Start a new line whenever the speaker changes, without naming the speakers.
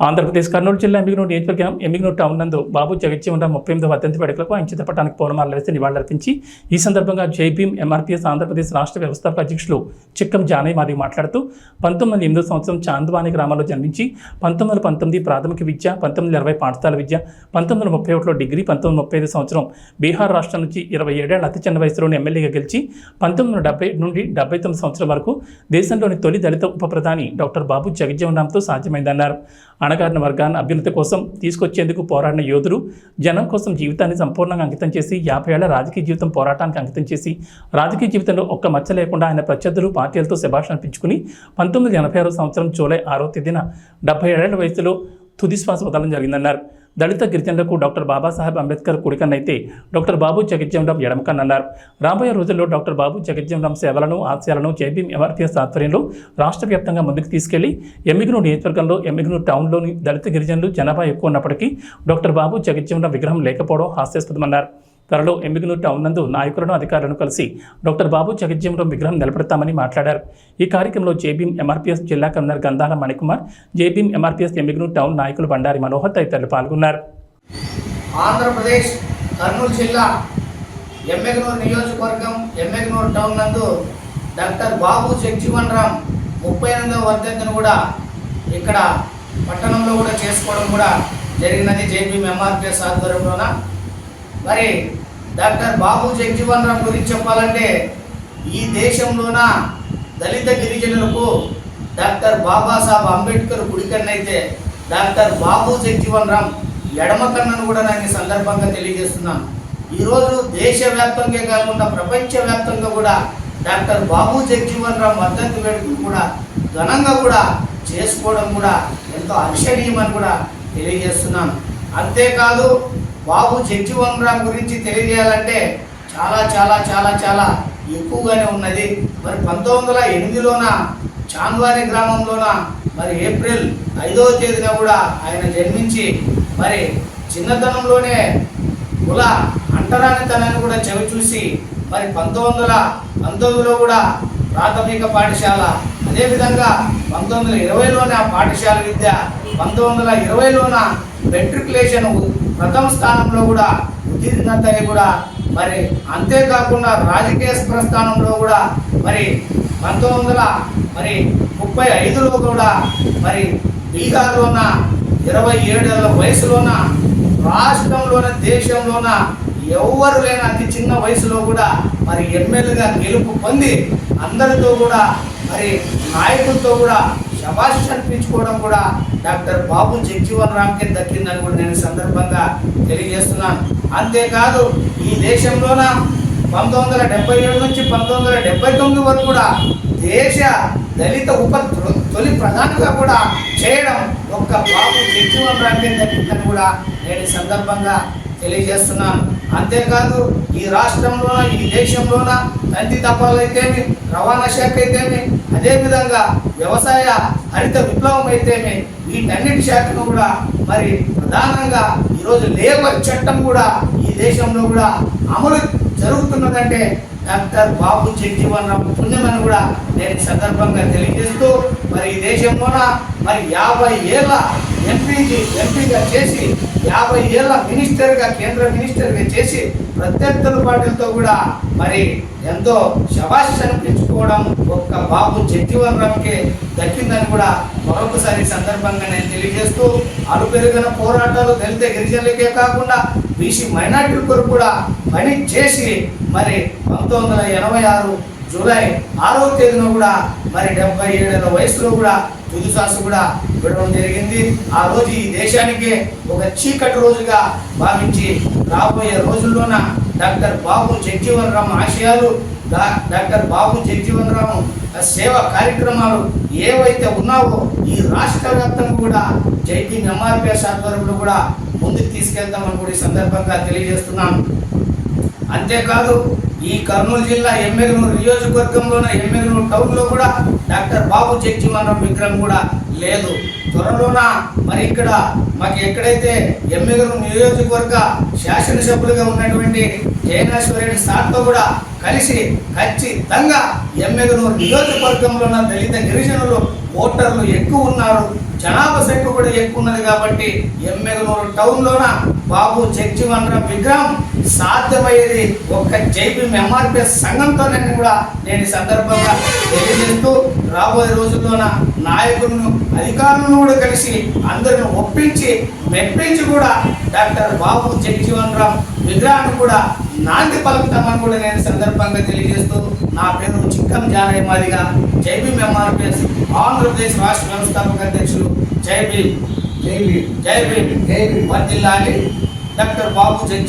ఆంధ్రప్రదేశ్ కర్నూలు జిల్లా ఎమ్మిగనూరు నియోజకవర్గం ఎమ్మిగనూరు టౌన్ నందు బాబు జగజ్జీవనరావు ముప్పై ఎనిమిది వర్ధంతి వేడుకలకు ఆయన చిత్రపటానికి పూలమాల వేసి నివాళులర్పించి ఈ సందర్భంగా జైభీం ఎంఆర్పీఎస్ ఆంధ్రప్రదేశ్ రాష్ట్ర వ్యవస్థాపక అధ్యక్షులు చిక్కం జానయ్య మాది మాట్లాడుతూ పంతొమ్మిది వందల ఎనిమిదో సంవత్సరం చాందవాణి గ్రామంలో జన్మించి పంతొమ్మిది వందల పంతొమ్మిది ప్రాథమిక విద్య పంతొమ్మిది వందల ఇరవై పాఠశాల విద్య పంతొమ్మిది వందల ముప్పై ఒకటిలో డిగ్రీ పంతొమ్మిది వందల ముప్పై ఐదు సంవత్సరం బీహార్ రాష్ట్రం నుంచి ఇరవై ఏడేళ్ళ అతి చిన్న వయసులోని ఎమ్మెల్యేగా గెలిచి పంతొమ్మిది వందల డెబ్బై నుండి డెబ్బై తొమ్మిది సంవత్సరం వరకు దేశంలోని తొలి దళిత ఉప ప్రధాని డాక్టర్ బాబు జగజ్జీవనరామ్తో సాధ్యమైందన్నారు. అణగారిన వర్గాన్ని అభ్యున్నతి కోసం తీసుకొచ్చేందుకు పోరాడిన యోధుడు జనం కోసం జీవితాన్ని సంపూర్ణంగా అంకితం చేసి యాభై ఏళ్ళ రాజకీయ జీవితం పోరాటానికి అంకితం చేసి రాజకీయ జీవితంలో ఒక్క మచ్చ లేకుండా ఆయన ప్రత్యర్థులు పార్టీలతో శభాషణ అనిపించుకుని పంతొమ్మిది ఎనభై ఆరో సంవత్సరం జూలై ఆరో తేదీన డెబ్బై ఏడేళ్ళ వయసులో తుది శ్వాస వదలడం జరిగిందన్నారు. దళిత గిరిజనులకు డాక్టర్ బాబాసాహెబ్ అంబేద్కర్ కుడికన్నైతే డాక్టర్ బాబు జగజ్జీవనరామ్ ఎడమకన్నన్నారు రాబోయే రోజుల్లో డాక్టర్ బాబు జగజ్జీవనరామ్ సేవలను ఆశయాలను జేబీఎం ఎంఆర్పీఎస్ ఆధ్వర్యంలో రాష్ట్ర వ్యాప్తంగా ముందుకు తీసుకెళ్ళి ఎమ్మిగనూరు నియోజకవర్గంలో ఎమ్మిగనూరు టౌన్లోని దళిత గిరిజనులు జనాభా ఎక్కువ ఉన్నప్పటికీ డాక్టర్ బాబు జగజ్జీవనరామ్ విగ్రహం లేకపోవడం హాస్యాస్పదమన్నారు. త్వరలో ఎమ్మిగనూరు టౌన్ నందు నాయకులను అధికారులను కలిసి డాక్టర్ బాబు జగజ్జీవనరామ్ విగ్రహం నిలబెడతామని మాట్లాడారు. ఈ కార్యక్రమంలో జేబీఎం ఎంఆర్పీఎస్ జిల్లా convener Gandhala Manikumar JBM MRPS Emmiganur town నాయకులు బండారి మనోహర్ తదితరులు పాల్గొన్నారు.
ఆంధ్రప్రదేశ్ కర్నూలు జిల్లా ఎమ్మెగనూరు నియోజకవర్గం ఎమ్మెగనూరు టౌన్ నందు డాక్టర్ బాబు జగ్జీవన్ రామ్ ముప్పై ఎనిమిదవ వర్ధంతిని కూడా ఇక్కడ పట్టణంలో కూడా చేసుకోవడం కూడా జరిగినది జేపీ ఎంఆర్పిఎస్ ఆధ్వర్యంలోన. మరి డాక్టర్ బాబు జగ్జీవన్ రామ్ గురించి చెప్పాలంటే ఈ దేశంలోన దళిత గిరిజనులకు డాక్టర్ బాబాసాహెబ్ అంబేద్కర్ గుడికన్నైతే డాక్టర్ బాబు జగ్జీవన్ రామ్ ఎడమ కన్నను కూడా నాకు సందర్భంగా తెలియజేస్తున్నాను. ఈరోజు దేశవ్యాప్తంగా కాకుండా ప్రపంచవ్యాప్తంగా కూడా డాక్టర్ బాబు జగ్జీవన్ రామ్ వర్ధంతి వేడుకలు కూడా ఘనంగా కూడా చేసుకోవడం కూడా ఎంతో అక్షణీయమని కూడా తెలియజేస్తున్నాను. అంతేకాదు బాబు జగ్జీవన్ గురించి తెలియజేయాలంటే చాలా చాలా చాలా చాలా ఎక్కువగానే ఉన్నది. మరి పంతొమ్మిది వందల ఎనిమిదిలోన చాంద్వారి గ్రామంలోన మరి ఏప్రిల్ ఐదవ తేదీన కూడా ఆయన జన్మించి మరి చిన్నతనంలోనే కుల అంటరానితనాన్ని కూడా చవి చూసి మరి పంతొమ్మిది వందల పంతొమ్మిదిలో కూడా ప్రాథమిక పాఠశాల అదేవిధంగా పంతొమ్మిది వందల ఇరవైలోనే ఆ పాఠశాల విద్య పంతొమ్మిది వందల ఇరవైలోన వెంట్రికులేషన్ ప్రథమ స్థానంలో కూడా ఉత్తీర్ణతని కూడా మరి అంతేకాకుండా రాజకీయ ప్రస్థానంలో కూడా మరి పంతొమ్మిది వందల మరి ముప్పై ఐదులో కూడా మరి బీహార్లోన ఇరవై ఏడేళ్ళ వయసులోన రాష్ట్రంలోన దేశంలోన ఎవ్వరు లేని అతి చిన్న వయసులో కూడా మరి ఎమ్మెల్యేగా గెలుపు పొంది అందరితో కూడా మరి నాయకులతో కూడా శబాష్ అనిపించుకోవడం కూడా డాక్టర్ బాబు జగ్జీవన్ రామ్కే దక్కిందని కూడా నేను సందర్భంగా తెలియజేస్తున్నాను. అంతేకాదు ఈ దేశంలోన పంతొమ్మిది వందల డెబ్బై ఏడు నుంచి పంతొమ్మిది వందల డెబ్బై తొమ్మిది వరకు కూడా దేశ దళిత ఉప తొలి ప్రధానిగా కూడా చేయడం ఒక్క బాబు జగ్జీవన్ రామ్కే దక్కిందని కూడా నేను సందర్భంగా తెలియజేస్తున్నాను. అంతేకాదు ఈ రాష్ట్రంలోన ఈ దేశంలోన తంతి తప్పాలైతేమి రవాణా శాఖ అయితేమి అదేవిధంగా వ్యవసాయ హరిత విప్లవం అయితేనే వీటన్నిటి శాఖను కూడా మరి ప్రధానంగా ఈరోజు లేబర్ చట్టం కూడా ఈ దేశంలో కూడా అమలు జరుగుతున్నదంటే డాక్టర్ బాబు జగ్జీవన్ రామ్ పుణ్యమని కూడా నేను సందర్భంగా తెలియజేస్తూ మరి ఈ దేశంలోన మరి యాభై ఏళ్ళ ఎంపీజీ ఎంపీగా చేసి యాభై ఏళ్ళ మినిస్టర్గా కేంద్ర మినిస్టర్గా చేసి ప్రత్యర్థుల పార్టీలతో కూడా మరి ఎంతో శబాష్ అనిపించుకోవడం ఒక్క బాబు జగ్జీవన్ రామ్కి దక్కిందని కూడా మరొకసారి సందర్భంగా నేను తెలియజేస్తూ అలు పెరిగిన పోరాటాలు దళిత గిరిజనులకే కాకుండా బీసీ మైనార్టీల కొరకు కూడా పని చేసి మరి పంతొమ్మిది వందల ఎనభై ఆరు జూలై ఆరవ తేదీన కూడా మరి డెబ్బై ఏడేళ్ళ వయసులో కూడా తుది శ్వాస కూడా విడడం జరిగింది. ఆ రోజు ఈ దేశానికి ఒక చీకటి రోజుగా భావించి రాబోయే రోజుల్లోన డాక్టర్ బాబు జగ్జీవన్ ఆశయాలు డా- డాక్టర్ బాబు జగ్జీవన్ రామ్ సేవ కార్యక్రమాలు ఏవైతే ఉన్నావో ఈ రాష్ట్ర వ్యాప్తం కూడా జైపీ ఎంఆర్పిఎస్ ఆధ్వర్యంలో కూడా ముందుకు తీసుకెళ్తామని కూడా ఈ సందర్భంగా తెలియజేస్తున్నాను. అంతేకాదు ఈ కర్నూలు జిల్లా ఎమ్మెగనూరు నియోజకవర్గంలోన ఎమ్మెగనూరు టౌన్లో కూడా డాక్టర్ బాబు జగ్జీవనరామ్ విగ్రహం కూడా లేదు. త్వరలోన? మరి ఇక్కడ మాకు ఎక్కడైతే ఎమ్మెగనూరు నియోజకవర్గ శాసనసభ్యులుగా ఉన్నటువంటి జయనాశ్వరెడ్డి సార్తో కూడా కలిసి ఖచ్చితంగా ఎమ్మెగనూరు నియోజకవర్గంలో ఉన్న దళిత గిరిజనులు ఓటర్లు ఎక్కువ ఉన్నారు. జనాభా సంఖ్య కూడా ఎక్కువ ఉన్నది కాబట్టి ఎమ్మెగనూరు టౌన్లోన బాబు జగ్జీవన్ విగ్రహం సాధ్యమయ్యేది ఒక్క జైపీ ఎంఆర్పిఎస్ సంఘంతోనని కూడా నేను ఈ సందర్భంగా తెలియజేస్తూ రాబోయే రోజుల్లోన నాయకులను అధికారులను కూడా కలిసి అందరిని ఒప్పించి మెప్పించి కూడా డాక్టర్ బాబు జగ్జీవన్ విగ్రహాన్ని కూడా నాంది పలుకుతామని కూడా నేను సందర్భంగా తెలియజేస్తూ నా పేరు చిక్కం జానయ్య మాదిగా జై ఎంఆర్పిఎస్ ఆంధ్రప్రదేశ్ రాష్ట్ర వ్యవస్థాపక అధ్యక్షులు జైబీ
జై భీమ్.
జై భీమ్.
జై భీమ్.
డాక్టర్ బాబు జగ్జీవన్